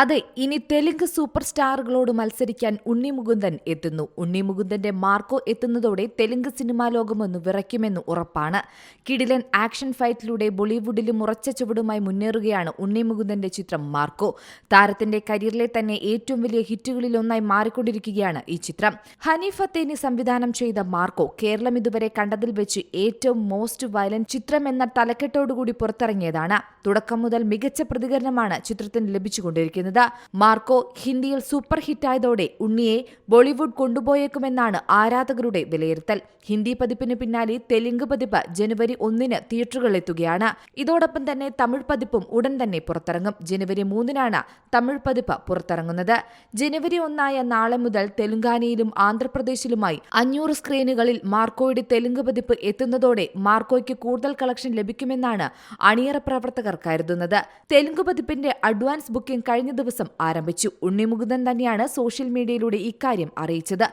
അതെ ഇനി തെലുങ്ക് സൂപ്പർ സ്റ്റാറുകളോട് മത്സരിക്കാൻ ഉണ്ണി മുകുന്ദൻ എത്തുന്നു. ഉണ്ണി മുകുന്ദന്റെ മാർക്കോ എത്തുന്നതോടെ തെലുങ്ക് സിനിമാ ലോകമൊന്ന് വിറയ്ക്കുമെന്ന് ഉറപ്പാണ്. കിടിലൻ ആക്ഷൻ ഫൈറ്റിലൂടെ ബോളിവുഡിലും ഉറച്ച ചുവടുമായി മുന്നേറുകയാണ് ഉണ്ണി മുകുന്ദന്റെ ചിത്രം മാർക്കോ. താരത്തിന്റെ കരിയറിലെ തന്നെ ഏറ്റവും വലിയ ഹിറ്റുകളിലൊന്നായി മാറിക്കൊണ്ടിരിക്കുകയാണ് ഈ ചിത്രം. ഹനീഫ് അത്തേനി സംവിധാനം ചെയ്ത മാർക്കോ കേരളം ഇതുവരെ കണ്ടതിൽ വെച്ച് ഏറ്റവും മോസ്റ്റ് വയലന്റ് ചിത്രം എന്ന തലക്കെട്ടോടുകൂടി പുറത്തിറങ്ങിയതാണ്. തുടക്കം മുതൽ മികച്ച പ്രതികരണമാണ് ചിത്രത്തിന് ലഭിച്ചുകൊണ്ടിരിക്കുന്നത്. മാർക്കോ ഹിന്ദിയിൽ സൂപ്പർ ഹിറ്റായതോടെ ഉണ്ണിയെ ബോളിവുഡ് കൊണ്ടുപോയേക്കുമെന്നാണ് ആരാധകരുടെ വിലയിരുത്തൽ. ഹിന്ദി പതിപ്പിന് പിന്നാലെ തെലുങ്ക് പതിപ്പ് ജനുവരി ഒന്നിന് തിയേറ്ററുകളിലെത്തുകയാണ്. ഇതോടൊപ്പം തന്നെ തമിഴ് പതിപ്പും ഉടൻ തന്നെ പുറത്തിറങ്ങും. ജനുവരി മൂന്നിനാണ് തമിഴ് പതിപ്പ് പുറത്തിറങ്ങുന്നത്. ജനുവരി ഒന്നായ നാളെ മുതൽ തെലുങ്കാനയിലും ആന്ധ്രാപ്രദേശിലുമായി അഞ്ഞൂറ് സ്ക്രീനുകളിൽ മാർക്കോയുടെ തെലുങ്ക് പതിപ്പ് എത്തുന്നതോടെ മാർക്കോയ്ക്ക് കൂടുതൽ കളക്ഷൻ ലഭിക്കുമെന്നാണ് അണിയറ പ്രവർത്തകർ കരുതുന്നത്. തെലുങ്ക് പതിപ്പിന്റെ അഡ്വാൻസ് ബുക്കിംഗ് കഴിഞ്ഞ ദിവസം ആരംഭിച്ചു. ഉണ്ണിമുകുന്ദൻ തന്നെയാണ് സോഷ്യൽ മീഡിയയിലൂടെ ഇക്കാര്യം അറിയിച്ചത്.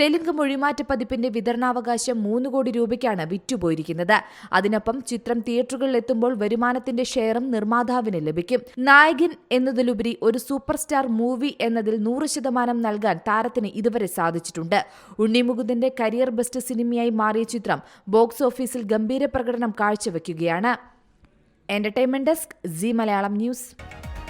തെലുങ്ക് മൊഴിമാറ്റ പതിപ്പിന്റെ വിതരണാവകാശം മൂന്ന് കോടി രൂപയ്ക്കാണ് വിറ്റുപോയിരിക്കുന്നത്. അതിനൊപ്പം ചിത്രം തിയേറ്ററുകളിൽ എത്തുമ്പോൾ വരുമാനത്തിന്റെ ഷെയറും നിർമ്മാതാവിന് ലഭിക്കും. നായകൻ എന്നതിലുപരി ഒരു സൂപ്പർ സ്റ്റാർ മൂവി എന്നതിൽ നൂറ് ശതമാനം നൽകാൻ താരത്തിന് ഇതുവരെ സാധിച്ചിട്ടുണ്ട്. ഉണ്ണിമുകുന്ദന്റെ കരിയർ ബെസ്റ്റ് സിനിമയായി മാറിയ ചിത്രം ബോക്സ് ഓഫീസിൽ ഗംഭീര പ്രകടനം കാഴ്ചവെക്കുകയാണ്. Entertainment desk Zee Malayalam news.